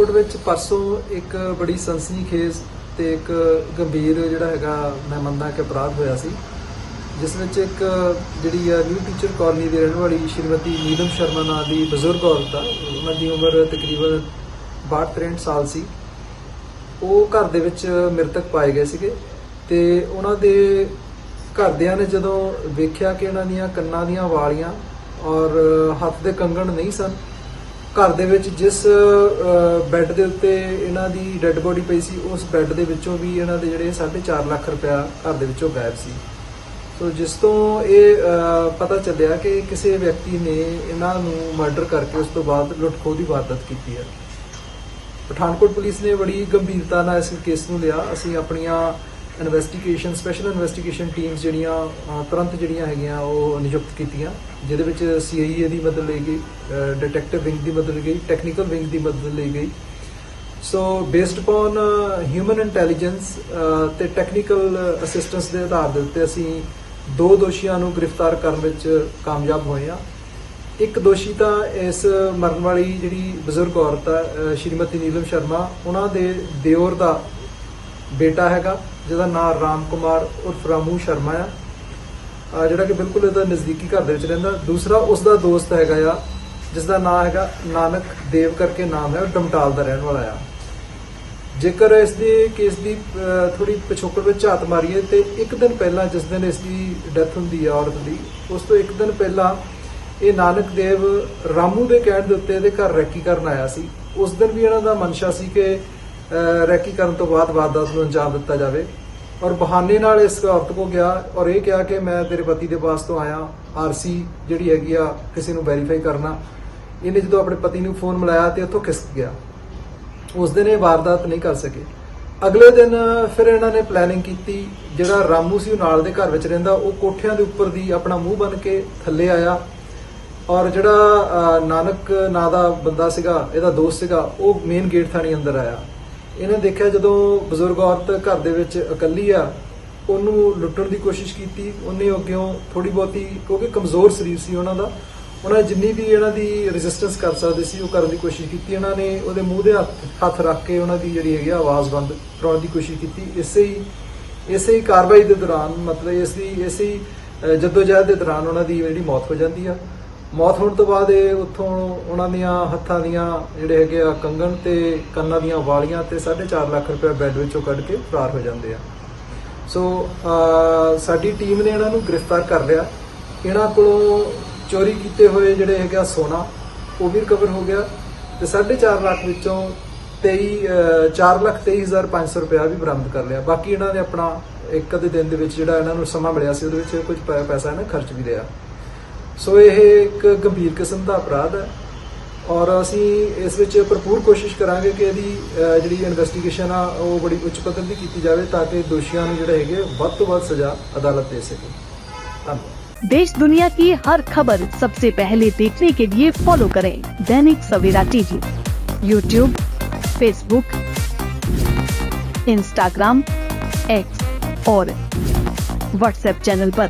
ਪਠਾਨਕੋਟ ਵਿੱਚ ਪਰਸੋਂ ਇੱਕ ਬੜੀ ਸਨਸਨੀਖੇਜ਼ ਤੇ ਇੱਕ ਗੰਭੀਰ ਜਿਹੜਾ ਹੈਗਾ ਮੈਂ ਮੰਨਦਾ ਕਿ ਅਪਰਾਧ ਹੋਇਆ ਸੀ, ਜਿਸ ਵਿੱਚ ਇੱਕ ਜਿਹੜੀ ਆ ਨਿਊ ਟੀਚਰ ਕਾਲਨੀ ਦੇ ਰਹਿਣ ਵਾਲੀ ਸ਼੍ਰੀਮਤੀ ਨੀਲਮ ਸ਼ਰਮਾ ਨਾਂ ਦੀ ਬਜ਼ੁਰਗ ਔਰਤ ਆ, ਉਹਨਾਂ ਦੀ ਉਮਰ ਤਕਰੀਬਨ 62-63 ਸਾਲ ਸੀ। ਉਹ ਘਰ ਦੇ ਵਿੱਚ ਮ੍ਰਿਤਕ ਪਾਏ ਗਏ ਸੀਗੇ ਤੇ ਉਹਨਾਂ ਦੇ ਘਰਦਿਆਂ ਨੇ ਜਦੋਂ ਵੇਖਿਆ ਕਿ ਉਹਨਾਂ ਦੀਆਂ ਕੰਨਾਂ ਦੀਆਂ ਵਾਲੀਆਂ ਔਰ ਹੱਥ ਦੇ ਕੰਗਣ ਨਹੀਂ ਸਨ ਘਰ ਦੇ ਵਿੱਚ ਜਿਸ ਬੈੱਡ ਦੇ ਉੱਤੇ ਇਹਨਾਂ ਦੀ ਡੈੱਡ ਬੋਡੀ ਪਈ ਸੀ, ਉਸ ਬੈੱਡ ਦੇ ਵਿੱਚੋਂ ਵੀ ਇਹਨਾਂ ਦੇ ਜਿਹੜੇ 4.5 ਲੱਖ ਰੁਪਇਆ ਘਰ ਦੇ ਵਿੱਚੋਂ ਗਾਇਬ ਸੀ। ਸੋ ਜਿਸ ਤੋਂ ਇਹ ਪਤਾ ਚੱਲਿਆ ਕਿ ਕਿਸੇ ਵਿਅਕਤੀ ਨੇ ਇਹਨਾਂ ਨੂੰ ਮਰਡਰ ਕਰਕੇ ਉਸ ਤੋਂ ਬਾਅਦ ਲੁੱਟਖੋ ਦੀ ਵਾਰਦਾਤ ਕੀਤੀ ਹੈ। ਪਠਾਨਕੋਟ ਪੁਲਿਸ ਨੇ ਬੜੀ ਗੰਭੀਰਤਾ ਨਾਲ ਇਸ ਕੇਸ ਨੂੰ ਲਿਆ। ਅਸੀਂ ਆਪਣੀਆਂ ਇਨਵੈਸਟੀਗੇਸ਼ਨ ਸਪੈਸ਼ਲ ਇਨਵੈਸਟੀਗੇਸ਼ਨ ਟੀਮਸ ਜਿਹੜੀਆਂ ਅ, ਤੁਰੰਤ ਜਿਹੜੀਆਂ ਹੈਗੀਆਂ ਉਹ ਨਿਯੁਕਤ ਕੀਤੀਆਂ। ਜਿਹਦੇ ਵਿੱਚ ਸੀਆਈਏ ਦੀ ਮਦਦ ਲਈ ਗਈ ਡਿਟੈਕਟਿਵ ਵਿੰਗ ਦੀ ਮਦਦ ਲਈ ਗਈ ਟੈਕਨੀਕਲ ਵਿੰਗ ਦੀ ਮਦਦ ਲਈ ਗਈ। So based upon human intelligence ਤੇ ਟੈਕਨੀਕਲ ਅਸਿਸਟੈਂਸ ਦੇ ਆਧਾਰ ਦੇ ਉੱਤੇ ਅਸੀਂ ਦੋ ਦੋਸ਼ੀਆਂ ਨੂੰ ਗ੍ਰਿਫਤਾਰ ਕਰਨ ਵਿੱਚ ਕਾਮਯਾਬ ਹੋਏ ਹਾਂ। ਇੱਕ ਦੋਸ਼ੀ ਤਾਂ ਇਸ ਮਰਨ ਵਾਲੀ ਜਿਹੜੀ ਬਜ਼ੁਰਗ ਔਰਤ ਹੈ ਅਹ ਸ਼੍ਰੀਮਤੀ ਨੀਲਮ ਸ਼ਰਮਾ ਉਹਨਾਂ ਦੇ ਦਿਓਰ ਦਾ ਬੇਟਾ ਹੈਗਾ, ਜਿਹਦਾ ਨਾਮ ਰਾਮ ਕੁਮਾਰ ਉਰਫ ਰਾਮੂ ਸ਼ਰਮਾ ਆ। ਜਿਹੜਾ ਕਿ ਬਿਲਕੁਲ ਇਹਦਾ ਨਜ਼ਦੀਕੀ ਘਰ ਦੇ ਵਿੱਚ ਰਹਿੰਦਾ। ਦੂਸਰਾ ਉਸ ਦਾ ਦੋਸਤ ਹੈਗਾ ਆ ਜਿਸ ਦਾ ਨਾਮ ਹੈਗਾ ਨਾਨਕ ਦੇਵ ਕਰਕੇ ਨਾਮ ਹੈ, ਉਹ ਡਮਟਾਲ ਦਾ ਰਹਿਣ ਵਾਲਾ ਆ। ਜੇਕਰ ਇਸ ਦੇ ਕੇਸ ਦੀ ਥੋੜੀ ਪਿਛੋਕੜ ਵਿੱਚ ਝਾਤ ਮਾਰੀਏ, ਤੇ ਇੱਕ ਦਿਨ ਪਹਿਲਾਂ ਜਿਸ ਦਿਨ ਇਸ ਦੀ ਡੈਥ ਹੁੰਦੀ ਆ ਔਰਤ ਦੀ, ਉਸ ਤੋਂ ਇੱਕ ਦਿਨ ਪਹਿਲਾਂ ਇਹ ਨਾਨਕ ਦੇਵ ਰਾਮੂ ਦੇ ਕਹਿਣ ਦੇ ਉੱਤੇ ਇਹਦੇ ਘਰ ਰੈਕੀ ਕਰਨ ਆਇਆ ਸੀ। ਉਸ ਦਿਨ ਵੀ ਇਹਨਾਂ ਦਾ ਮਨਸ਼ਾ ਸੀ ਕਿ ਰੈਕੀ ਕਰਨ ਤੋਂ ਬਾਅਦ ਵਾਰਦਾਤ ਨੂੰ ਅੰਜਾਮ ਦਿੱਤਾ ਜਾਵੇ। ਔਰ ਬਹਾਨੇ ਨਾਲ ਇਸ ਔਰਤ ਕੋ ਗਿਆ ਔਰ ਇਹ ਕਿਹਾ ਕਿ ਮੈਂ ਤੇਰੇ ਪਤੀ ਦੇ ਪਾਸ ਤੋਂ ਆਇਆ ਆਰਸੀ ਜਿਹੜੀ ਹੈਗੀ ਆ, ਕਿਸੇ ਨੂੰ ਵੈਰੀਫਾਈ ਕਰਨਾ। ਇਹਨੇ ਜਦੋਂ ਆਪਣੇ ਪਤੀ ਨੂੰ ਫੋਨ ਮਿਲਾਇਆ ਤੇ ਉੱਥੋਂ ਖਿਸਕ ਗਿਆ। ਉਸ ਦਿਨ ਇਹ ਵਾਰਦਾਤ ਨਹੀਂ ਕਰ ਸਕੇ। ਅਗਲੇ ਦਿਨ ਫਿਰ ਇਹਨਾਂ ਨੇ ਪਲੈਨਿੰਗ ਕੀਤੀ। ਜਿਹੜਾ ਰਾਮੂ ਸੀ ਉਹ ਨਾਲ ਦੇ ਘਰ ਵਿੱਚ ਰਹਿੰਦਾ, ਉਹ ਕੋਠਿਆਂ ਦੇ ਉੱਪਰ ਦੀ ਆਪਣਾ ਮੂੰਹ ਬਨ ਕੇ ਥੱਲੇ ਆਇਆ। ਔਰ ਜਿਹੜਾ ਨਾਨਕ ਨਾਂ ਦਾ ਬੰਦਾ ਸੀਗਾ, ਇਹਦਾ ਦੋਸਤ ਸੀਗਾ, ਉਹ ਮੇਨ ਗੇਟ ਥਾਣੀ ਅੰਦਰ ਆਇਆ। ਇਹਨੇ ਦੇਖਿਆ ਜਦੋਂ ਬਜ਼ੁਰਗ ਔਰਤ ਘਰ ਦੇ ਵਿੱਚ ਇਕੱਲੀ ਆ ਉਹਨੂੰ ਲੁੱਟਣ ਦੀ ਕੋਸ਼ਿਸ਼ ਕੀਤੀ। ਉਹਨੇ ਅੱਗਿਓਂ ਥੋੜੀ ਬਹੁਤੀ ਕਿਉਂਕਿ ਕਮਜ਼ੋਰ ਸਰੀਰ ਸੀ ਉਹਨਾਂ ਦਾ। ਉਹਨਾਂ ਜਿੰਨੀ ਵੀ ਇਹਨਾਂ ਦੀ ਰੈਜ਼ਿਸਟੈਂਸ ਕਰ ਸਕਦੇ ਸੀ ਉਹ ਕਰਨ ਦੀ ਕੋਸ਼ਿਸ਼ ਕੀਤੀ। ਇਹਨਾਂ ਨੇ ਉਹਦੇ ਮੂੰਹ ਦੇ ਹੱਥ ਹੱਥ ਰੱਖ ਕੇ ਉਹਨਾਂ ਦੀ ਜਿਹੜੀ ਹੈਗੀ ਆਵਾਜ਼ ਬੰਦ ਕਰਾਉਣ ਦੀ ਕੋਸ਼ਿਸ਼ ਕੀਤੀ। ਇਸੇ ਹੀ ਇਸੇ ਹੀ ਕਾਰਵਾਈ ਦੇ ਦੌਰਾਨ ਮਤਲਬ ਇਸ ਦੀ ਇਸੇ ਹੀ ਅਹ, ਦੇ ਦੌਰਾਨ ਉਹਨਾਂ ਦੀ ਜਿਹੜੀ ਮੌਤ ਹੋ ਜਾਂਦੀ ਆ। ਮੌਤ ਹੋਣ ਤੋਂ ਬਾਅਦ ਇਹ ਉੱਥੋਂ ਉਹਨਾਂ ਦੀਆਂ ਹੱਥਾਂ ਦੀਆਂ ਜਿਹੜੇ ਹੈਗੇ ਆ ਕੰਗਣ ਤੇ ਕੰਨਾਂ ਦੀਆਂ ਵਾਲੀਆਂ ਤੇ 4.5 ਲੱਖ ਰੁਪਏ ਬੈੱਡ ਵਿੱਚੋਂ ਕੱਢ ਕੇ ਫਰਾਰ ਹੋ ਜਾਂਦੇ ਆ। ਸੋ ਸਾਡੀ ਟੀਮ ਨੇ ਇਹਨਾਂ ਨੂੰ ਗ੍ਰਿਫਤਾਰ ਕਰ ਲਿਆ। ਇਹਨਾਂ ਕੋਲੋਂ ਚੋਰੀ ਕੀਤੇ ਹੋਏ ਜਿਹੜੇ ਹੈਗਾ ਸੋਨਾ ਉਹ ਵੀ ਰਿਕਵਰ ਹੋ ਗਿਆ ਤੇ 4.5 ਲੱਖ ਵਿੱਚੋਂ 23 ਅਹ, 4 ਲੱਖ 23500 ਰੁਪਇਆ ਵੀ ਬਰਾਮਦ ਕਰ ਲਿਆ। ਬਾਕੀ ਇਹਨਾਂ ਨੇ ਆਪਣਾ ਇੱਕ ਅੱਧੇ ਦਿਨ ਦੇ ਵਿੱਚ ਜਿਹੜਾ ਇਹਨਾਂ ਨੂੰ ਸਮਾਂ ਮਿਲਿਆ ਸੀ ਉਹਦੇ ਵਿੱਚ ਕੁਝ ਪੈ- ਪੈਸਾ ਇਹਨਾਂ ਖਰਚ ਵੀ ਲਿਆ। ਸੋ ਇਹ ਇੱਕ ਗੰਭੀਰ ਕਿਸਮ ਦਾ ਅਪਰਾਧ ਹੈ ਔਰ ਅਸੀਂ ਇਸ ਵਿੱਚ ਭਰਪੂਰ ਕੋਸ਼ਿਸ਼ ਕਰਾਂਗੇ ਕਿ ਇਹਦੀ ਅਹ, ਜਿਹੜੀ ਇਨਵੈਸਟੀਗੇਸ਼ਨ ਆ ਉਹ ਬੜੀ ਉੱਚ ਪੱਧਰ ਦੀ ਕੀਤੀ ਜਾਵੇ ਤਾਂ ਕਿ ਦੋਸ਼ੀਆਂ ਨੂੰ ਜਿਹੜੇ ਹੈਗੇ ਵੱਧ ਤੋਂ ਵੱਧ ਸਜ਼ਾ ਅਦਾਲਤ ਦੇ ਸਕੇ ਧੰਨਵਾਦ देश दुनिया की हर खबर सबसे पहले देखने के लिए फॉलो करें Dainik Savera TV YouTube Facebook Instagram X और व्हाट्सएप चैनल पर।